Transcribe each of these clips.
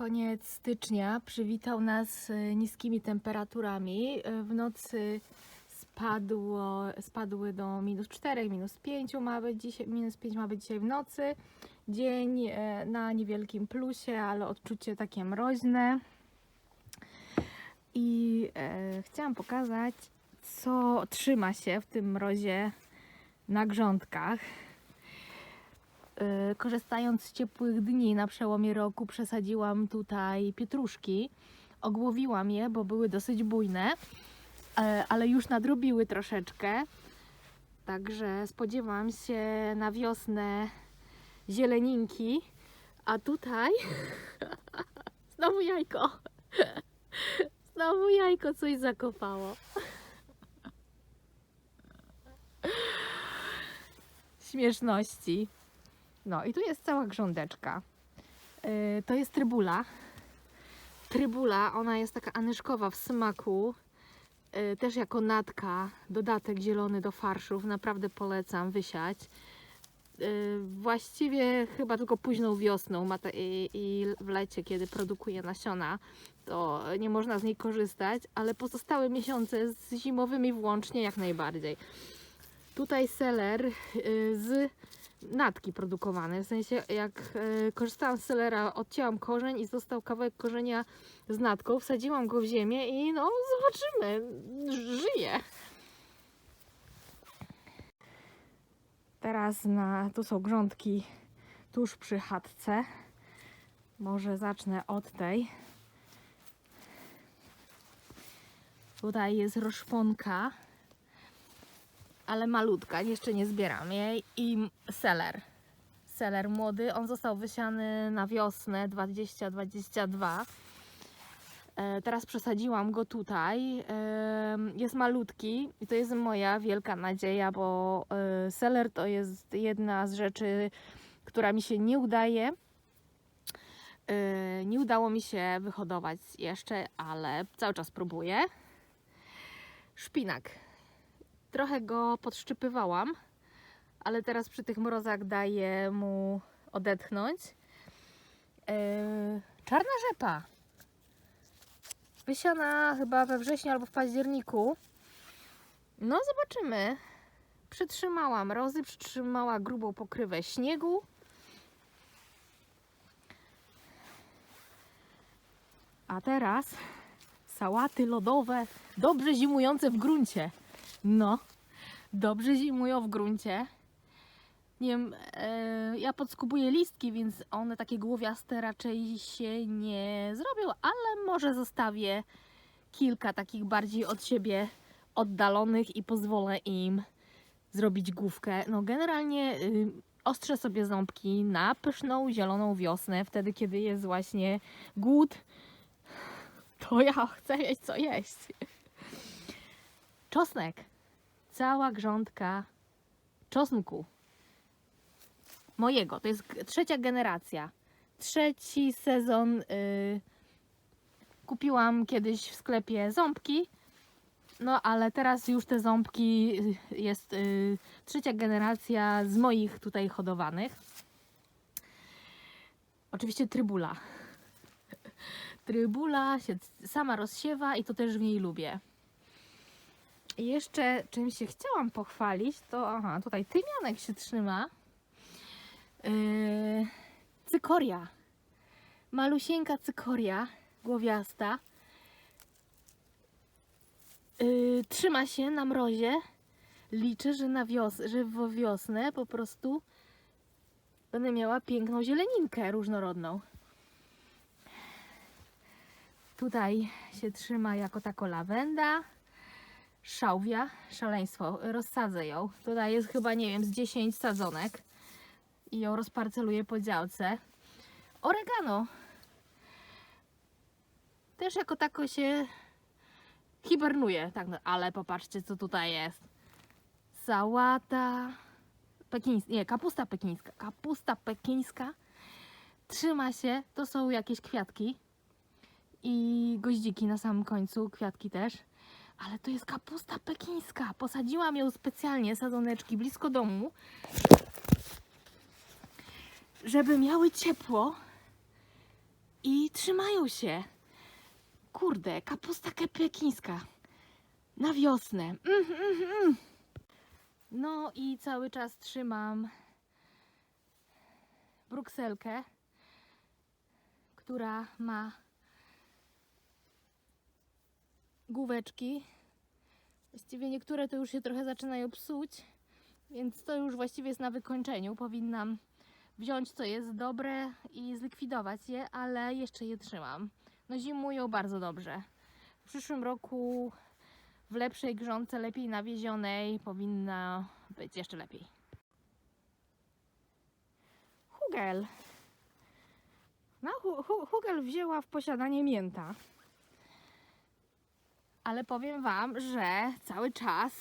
Koniec stycznia przywitał nas e, niskimi temperaturami. E, W nocy spadło, spadły do minus 4, minus 5 ma być dzisiaj, minus 5 ma być dzisiaj w nocy. Dzień e, na niewielkim plusie, ale odczucie takie mroźne. I e, chciałam pokazać, co trzyma się w tym mrozie na grządkach. Y, korzystając z ciepłych dni na przełomie roku, przesadziłam tutaj pietruszki. Ogłowiłam je, bo były dosyć bujne, e, ale już nadrobiły troszeczkę. Także spodziewam się na wiosnę zieleninki. A tutaj znowu jajko. Znowu jajko coś zakopało. Śmieszności. No i tu jest cała grządeczka. Yy, to jest trybula. Trybula, ona jest taka anyszkowa w smaku. Yy, też jako natka, dodatek zielony do farszów. Naprawdę polecam wysiać. Yy, właściwie chyba tylko późną wiosną ma i, i w lecie, kiedy produkuje nasiona, to nie można z niej korzystać, ale pozostałe miesiące z zimowymi włącznie jak najbardziej. Tutaj seler yy, z natki produkowane. W sensie, jak e, korzystałam z selera, odcięłam korzeń i został kawałek korzenia z natką, wsadziłam go w ziemię i no, zobaczymy. Żyje. Teraz na, tu są grządki tuż przy chatce. Może zacznę od tej. Tutaj jest roszponka ale malutka, jeszcze nie zbieram jej. I seler. Seler młody, on został wysiany na wiosnę 2022. E, Teraz przesadziłam go tutaj. E, Jest malutki i to jest moja wielka nadzieja, bo e, seler to jest jedna z rzeczy, która mi się nie udaje. Nie udało mi się wyhodować jeszcze, ale cały czas próbuję. Szpinak. Trochę go podszczypywałam, ale teraz przy tych mrozach daję mu odetchnąć. Yy, czarna rzepa. Wysiana chyba we wrześniu albo w październiku. No, zobaczymy. Przytrzymała mrozy, przytrzymała grubą pokrywę śniegu. A teraz sałaty lodowe, dobrze zimujące w gruncie. No, dobrze zimują w gruncie. Nie wiem, e, ja podskubuję listki, więc one takie głowiaste raczej się nie zrobią, ale może zostawię kilka takich bardziej od siebie oddalonych i pozwolę im zrobić główkę. No generalnie y, ostrzę sobie ząbki na pyszną, zieloną wiosnę, wtedy kiedy jest właśnie głód, to ja chcę jeść co jeść. Czosnek. Cała grządka czosnku. Mojego. To jest trzecia generacja. Trzeci sezon. y, kupiłam kiedyś w sklepie ząbki. No ale teraz już te ząbki y, jest y, trzecia generacja z moich tutaj hodowanych. Oczywiście trybula. Trybula się sama rozsiewa i to też w niej lubię. I jeszcze czym się chciałam pochwalić, to aha, tutaj tymianek się trzyma. Yy, cykoria. Malusieńka cykoria, głowiasta. Yy, trzyma się na mrozie. Liczę, że na wios- że w wiosnę po prostu będę miała piękną zieleninkę różnorodną. Tutaj się trzyma jako tako lawenda szałwia, szaleństwo, rozsadzę ją. Tutaj jest chyba, nie wiem, z 10 sadzonek i ją rozparceluję po działce. Oregano. Też jako tako się hibernuje, tak, no, ale popatrzcie co tutaj jest. Sałata pekińska, nie, kapusta pekińska, kapusta pekińska trzyma się, to są jakieś kwiatki i goździki na samym końcu, kwiatki też. Ale to jest kapusta pekińska. Posadziłam ją specjalnie, sadzoneczki, blisko domu, żeby miały ciepło i trzymają się. Kurde, kapusta pekińska. Na wiosnę. Mm, mm, mm. No i cały czas trzymam brukselkę, która ma główeczki. Właściwie niektóre to już się trochę zaczynają psuć, więc to już właściwie jest na wykończeniu. Powinnam wziąć co jest dobre i zlikwidować je, ale jeszcze je trzymam. No zimują bardzo dobrze. W przyszłym roku w lepszej grządce, lepiej nawiezionej powinna być jeszcze lepiej. Hugel. No, hu, hu, Hugel wzięła w posiadanie mięta. Ale powiem Wam, że cały czas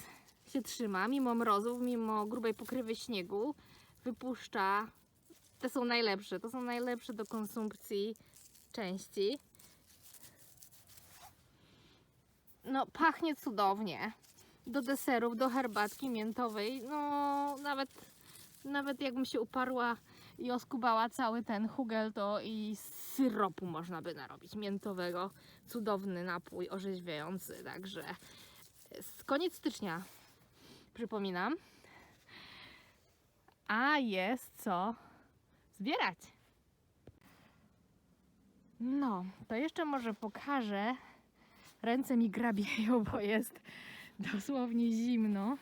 się trzyma, mimo mrozów, mimo grubej pokrywy śniegu, wypuszcza. Te są najlepsze, to są najlepsze do konsumpcji części. No, pachnie cudownie. Do deserów, do herbatki miętowej. No, nawet, nawet jakbym się uparła i oskubała cały ten hugel, to i syropu można by narobić miętowego. Cudowny napój orzeźwiający. Także koniec stycznia, przypominam. A jest co zbierać. No, to jeszcze może pokażę. Ręce mi grabieją, bo jest dosłownie zimno.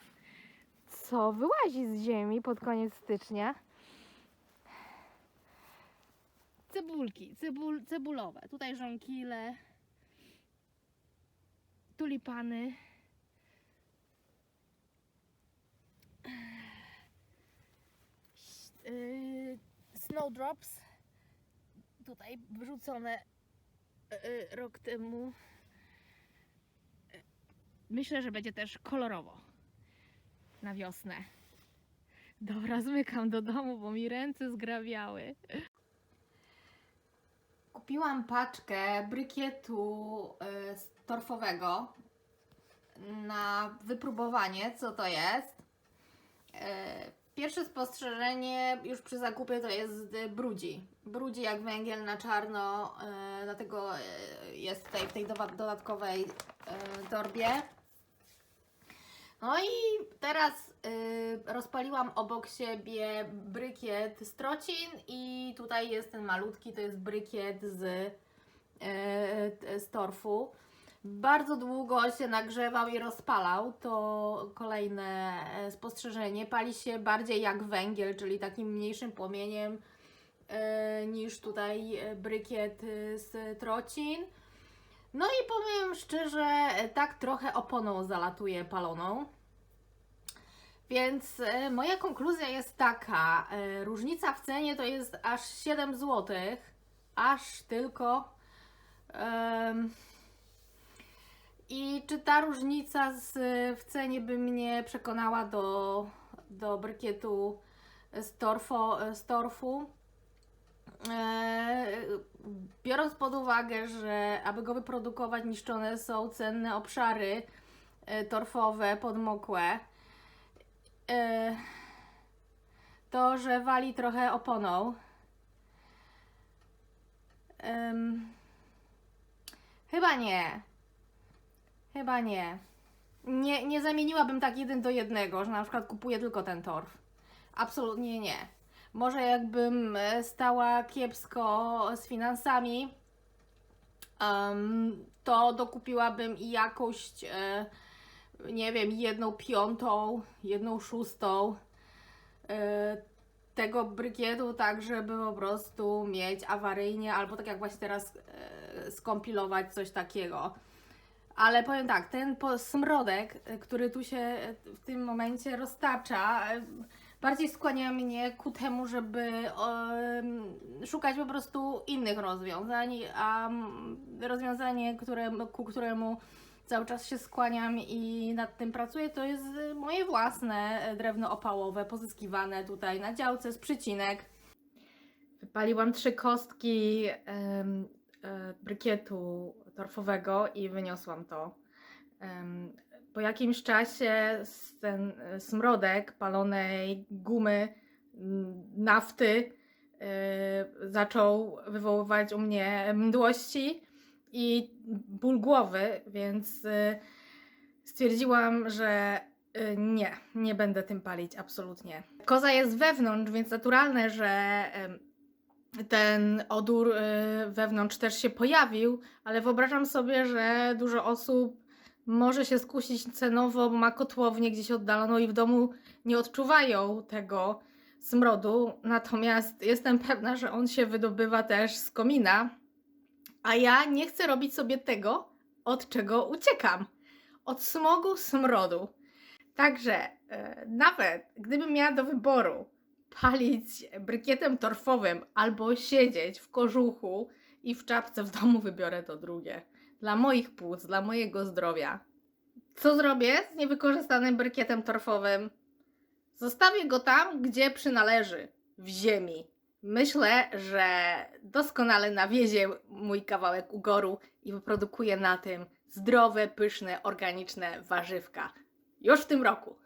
Co wyłazi z ziemi pod koniec stycznia? Cebulki, cebul, cebulowe. Tutaj żonkile, tulipany. Yy, Snowdrops. Tutaj wrzucone yy, rok temu. Myślę, że będzie też kolorowo na wiosnę. Dobra, zmykam do domu, bo mi ręce zgrabiały. Kupiłam paczkę brykietu y, torfowego na wypróbowanie, co to jest. Y, Pierwsze spostrzeżenie już przy zakupie to jest brudzi. Brudzi jak węgiel na czarno, y, dlatego y, jest tutaj w tej dodatkowej y, torbie. No i teraz y, rozpaliłam obok siebie brykiet z trocin i tutaj jest ten malutki, to jest brykiet z, y, z torfu. Bardzo długo się nagrzewał i rozpalał. To kolejne e, spostrzeżenie. Pali się bardziej jak węgiel, czyli takim mniejszym płomieniem e, niż tutaj e, brykiet e, z trocin. No i powiem szczerze, tak trochę oponą zalatuje paloną. Więc e, moja konkluzja jest taka, e, różnica w cenie to jest aż 7 zł, aż tylko. I czy ta różnica w cenie by mnie przekonała do, do brykietu z, torfo, z torfu? E, biorąc pod uwagę, że aby go wyprodukować niszczone są cenne obszary torfowe, podmokłe, to, że wali trochę oponą. Em, chyba nie. Chyba nie. nie. Nie zamieniłabym tak jeden do jednego, że na przykład kupuję tylko ten torf. Absolutnie nie. Może jakbym e, stała kiepsko z finansami, em, to dokupiłabym i jakąś, e, nie wiem, jedną piątą, jedną szóstą e, tego brykietu, tak żeby po prostu mieć awaryjnie, albo tak jak właśnie teraz e, skompilować coś takiego. Ale powiem tak, ten smrodek, e, który tu się w tym momencie roztacza, bardziej skłania mnie ku temu, żeby szukać po prostu innych rozwiązań, a rozwiązanie, które, ku któremu cały czas się skłaniam i nad tym pracuję, to jest e, moje własne e, drewno opałowe, pozyskiwane tutaj na działce z przycinek. Wypaliłam trzy kostki e, brykietu torfowego i wyniosłam to. Po jakimś czasie ten e, smrodek palonej gumy, nafty yy, zaczął wywoływać u mnie mdłości i ból głowy, więc yy, stwierdziłam, że yy, nie, nie będę tym palić, absolutnie. Koza jest wewnątrz, więc naturalne, że ten odór yy, wewnątrz też się pojawił, ale wyobrażam sobie, że dużo osób może się skusić cenowo, ma kotłownię gdzieś oddaloną i w domu nie odczuwają tego smrodu. Natomiast jestem pewna, że on się wydobywa też z komina, a ja nie chcę robić sobie tego, od czego uciekam. Od smogu smrodu. Także e, nawet gdybym miała do wyboru palić brykietem torfowym albo siedzieć w kożuchu i w czapce w domu, wybiorę to drugie. Dla moich płuc, dla mojego zdrowia. Co zrobię z niewykorzystanym brykietem torfowym? Zostawię go tam, gdzie przynależy w ziemi. Myślę, że doskonale nawiezie mój kawałek ugoru i wyprodukuje na tym zdrowe, pyszne, organiczne warzywka. Już w tym roku.